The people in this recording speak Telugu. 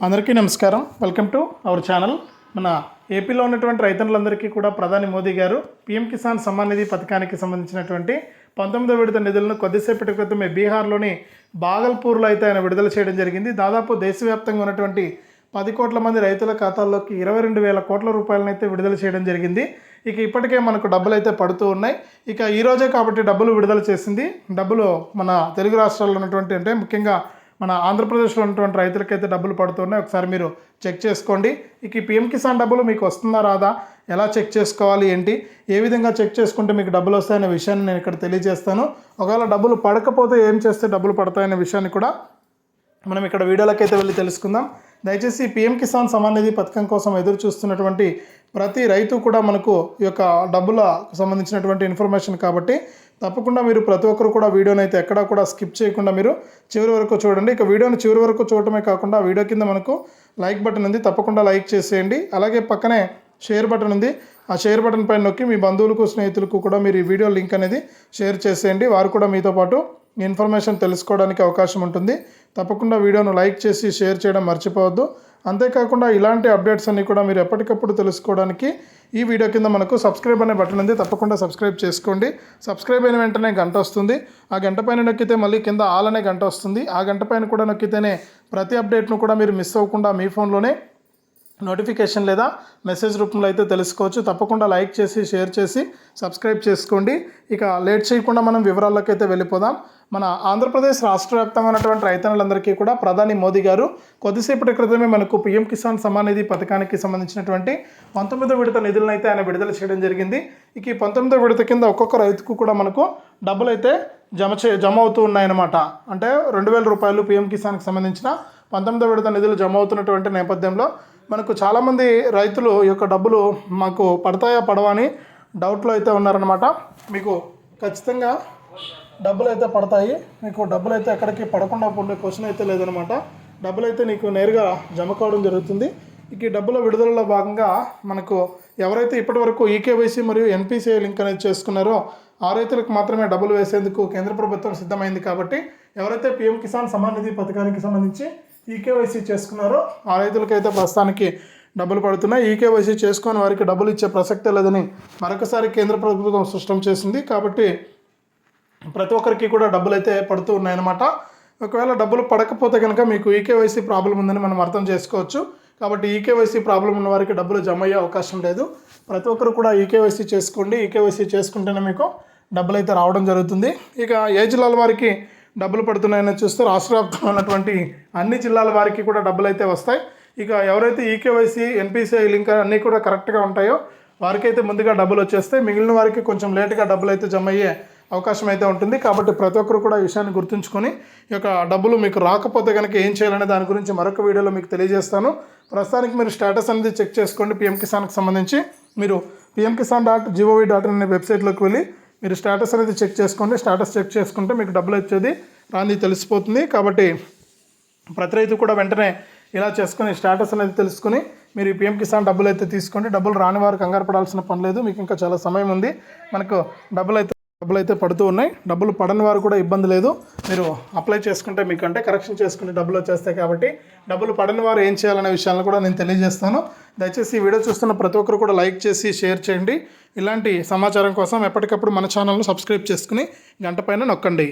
అందరికీ నమస్కారం. వెల్కమ్ టు అవర్ ఛానల్ మన ఏపీలో ఉన్నటువంటి రైతన్నులందరికీ కూడా ప్రధాని మోదీ గారు పీఎం కిసాన్ సమ్మాన్ నిధి పథకానికి సంబంధించినటువంటి పంతొమ్మిదో విడత నిధులను కొద్దిసేపటి క్రితమే బీహార్లోని బాగల్పూర్లో అయితే ఆయన విడుదల చేయడం జరిగింది. దాదాపు దేశవ్యాప్తంగా ఉన్నటువంటి పది కోట్ల మంది రైతుల ఖాతాల్లోకి ఇరవై రెండు వేల కోట్ల రూపాయలనైతే విడుదల చేయడం జరిగింది. ఇక ఇప్పటికే మనకు డబ్బులు అయితే పడుతూ ఉన్నాయి. ఇక ఈరోజే కాబట్టి డబ్బులు విడుదల చేసింది. డబ్బులు మన తెలుగు రాష్ట్రాల్లో ఉన్నటువంటి అంటే ముఖ్యంగా మన ఆంధ్రప్రదేశ్లో ఉన్నటువంటి రైతులకైతే డబ్బులు పడుతున్నాయి. ఒకసారి మీరు చెక్ చేసుకోండి. ఇక ఈ పిఎం కిసాన్ డబ్బులు మీకు వస్తుందా రాదా? ఎలా చెక్ చేసుకోవాలి? ఏంటి? ఏ విధంగా చెక్ చేసుకుంటే మీకు డబ్బులు వస్తాయనే విషయాన్ని నేను ఇక్కడ తెలియజేస్తాను. ఒకవేళ డబ్బులు పడకపోతే ఏం చేస్తే డబ్బులు పడతాయనే విషయాన్ని కూడా మనం ఇక్కడ వీడియోలకైతే వెళ్ళి తెలుసుకుందాం. దయచేసి పిఎం కిసాన్ సమాన్ నిధి పథకం కోసం ఎదురు చూస్తున్నటువంటి ప్రతి రైతు కూడా మనకు ఈ యొక్క డబ్బుల సంబంధించినటువంటి ఇన్ఫర్మేషన్ కాబట్టి తప్పకుండా మీరు ప్రతి ఒక్కరు కూడా వీడియోని అయితే ఎక్కడా కూడా స్కిప్ చేయకుండా మీరు చివరి వరకు చూడండి. ఇక వీడియోని చివరి వరకు చూడటమే కాకుండా వీడియో కింద మనకు లైక్ బటన్ ఉంది. తప్పకుండా లైక్ చేసేయండి. అలాగే పక్కనే షేర్ బటన్ ఉంది. ఆ షేర్ బటన్ పైన నొక్కి మీ బంధువులకు స్నేహితులకు కూడా మీరు ఈ వీడియో లింక్ అనేది షేర్ చేసేయండి. వారు కూడా మీతో పాటు ఇన్ఫర్మేషన్ తెలుసుకోవడానికి అవకాశం ఉంటుంది. తప్పకుండా వీడియోను లైక్ చేసి షేర్ చేయడం మర్చిపోవద్దు. అంతేకాకుండా ఇలాంటి అప్డేట్స్ అన్నీ కూడా మీరు ఎప్పటికప్పుడు తెలుసుకోవడానికి ఈ వీడియో కింద మనకు సబ్స్క్రైబ్ అనే బటన్ ఉంది. తప్పకుండా సబ్స్క్రైబ్ చేసుకోండి. సబ్స్క్రైబ్ అయిన వెంటనే గంట వస్తుంది. ఆ గంట పైన నొక్కితే మళ్ళీ కింద ఆల్ అనే గంట వస్తుంది. ఆ గంట పైన కూడా నొక్కితేనే ప్రతి అప్డేట్ను కూడా మీరు మిస్ అవ్వకుండా మీ ఫోన్లోనే నోటిఫికేషన్ లేదా మెసేజ్ రూపంలో అయితే తెలుసుకోవచ్చు. తప్పకుండా లైక్ చేసి షేర్ చేసి సబ్స్క్రైబ్ చేసుకోండి. ఇక లేట్ చేయకుండా మనం వివరాల్లోకి అయితే వెళ్ళిపోదాం. మన ఆంధ్రప్రదేశ్ రాష్ట్ర వ్యాప్తంగా ఉన్నటువంటి రైతన్నులందరికీ కూడా ప్రధాని మోదీ గారు కొద్దిసేపటి క్రితమే మనకు పీఎం కిసాన్ సమ్మాన్ నిధి పథకానికి సంబంధించినటువంటి పంతొమ్మిదో విడత నిధులను అయితే ఆయన విడుదల చేయడం జరిగింది. ఇక ఈ పంతొమ్మిదో విడత కింద ఒక్కొక్క రైతుకు కూడా మనకు డబ్బులు అయితే జమ చే జమ అవుతూ ఉన్నాయన్నమాట. అంటే రెండు వేల రూపాయలు పీఎం కిసాన్కి సంబంధించిన పంతొమ్మిదో విడత నిధులు జమ అవుతున్నటువంటి నేపథ్యంలో మనకు చాలామంది రైతులు ఈ యొక్క డబ్బులు మాకు పడతాయా పడవా అని డౌట్లో అయితే ఉన్నారనమాట మీకు ఖచ్చితంగా డబ్బులు అయితే పడతాయి. మీకు డబ్బులు అయితే ఎక్కడికి పడకుండా ఉండే క్వశ్చన్ అయితే లేదనమాట డబ్బులు అయితే నీకు నేరుగా జమ కావడం జరుగుతుంది. ఈ డబ్బుల విడుదలలో భాగంగా మనకు ఎవరైతే ఇప్పటివరకు ఈకేవైసీ మరియు ఎన్పిసిఐ లింక్ అనేది చేసుకున్నారో ఆ రైతులకు మాత్రమే డబ్బులు వేసేందుకు కేంద్ర ప్రభుత్వం సిద్ధమైంది కాబట్టి ఎవరైతే పిఎం కిసాన్ సమాన్ నిధి పథకానికి సంబంధించి ఈకేవైసీ చేసుకున్నారో ఆ రైతులకైతే ప్రస్తుతానికి డబ్బులు పడుతున్నాయి. ఈకేవైసీ చేసుకొని వారికి డబ్బులు ఇచ్చే ప్రసక్తే లేదని మరొకసారి కేంద్ర ప్రభుత్వం స్పష్టం చేసింది. కాబట్టి ప్రతి ఒక్కరికి కూడా డబ్బులు అయితే పడుతూ ఉన్నాయన్నమాట. ఒకవేళ డబ్బులు పడకపోతే కనుక మీకు ఈకేవైసీ ప్రాబ్లం ఉందని మనం అర్థం చేసుకోవచ్చు. కాబట్టి ఈకేవైసీ ప్రాబ్లం ఉన్న వారికి డబ్బులు జమ అయ్యే అవకాశం లేదు. ప్రతి ఒక్కరు కూడా ఈకేవైసీ చేసుకోండి. ఈకేవైసీ చేసుకుంటేనే మీకు డబ్బులు అయితే రావడం జరుగుతుంది. ఇక ఏ జిల్లాల వారికి డబ్బులు పడుతున్నాయని చూస్తే రాష్ట్ర వ్యాప్తంగా ఉన్నటువంటి అన్ని జిల్లాల వారికి కూడా డబ్బులు అయితే వస్తాయి. ఇక ఎవరైతే ఈకేవైసీ ఎన్పిసిఐ లింక్ అన్నీ కూడా కరెక్ట్గా ఉంటాయో వారికైతే ముందుగా డబ్బులు వచ్చేస్తాయి మిగిలిన వారికి కొంచెం లేటుగా డబ్బులు అయితే జమ అయ్యే అవకాశం అయితే ఉంటుంది. కాబట్టి ప్రతి ఒక్కరు కూడా ఈ విషయాన్ని గుర్తుంచుకొని ఈ యొక్క డబ్బులు మీకు రాకపోతే కనుక ఏం చేయాలనే దాని గురించి మరొక వీడియోలో మీకు తెలియజేస్తాను. ప్రస్తుతానికి మీరు స్టేటస్ అనేది చెక్ చేసుకోండి. పిఎం కిసాన్కి సంబంధించి మీరు PM Kisan dot gov dot అనే వెబ్సైట్లోకి వెళ్ళి మీరు స్టేటస్ అనేది చెక్ చేసుకోండి. స్టేటస్ చెక్ చేసుకుంటే మీకు డబ్బులు వచ్చేది రాంది తెలిసిపోతుంది. కాబట్టి ప్రతి రైతు కూడా వెంటనే ఇలా చేసుకుని స్టేటస్ అనేది తెలుసుకుని మీరు ఈ పిఎం కిసాన్ డబ్బులు అయితే తీసుకోండి. డబ్బులు రాని వారు కంగారు పడాల్సిన పని లేదు. మీకు ఇంకా చాలా సమయం ఉంది. మనకు డబ్బులు అయితే డబ్బులు అయితే పడుతూ ఉన్నాయి. డబ్బులు పడని వారు కూడా ఇబ్బంది లేదు. మీరు అప్లై చేసుకుంటే మీకు అంటే కరెక్షన్ చేసుకుని డబ్బులు వచ్చేస్తాయి కాబట్టి డబ్బులు పడని వారు ఏం చేయాలనే విషయాలను కూడా నేను తెలియజేస్తాను. దయచేసి ఈ వీడియో చూస్తున్న ప్రతి ఒక్కరు కూడా లైక్ చేసి షేర్ చేయండి. ఇలాంటి సమాచారం కోసం ఎప్పటికప్పుడు మన ఛానల్ను సబ్స్క్రైబ్ చేసుకుని గంట పైన నొక్కండి.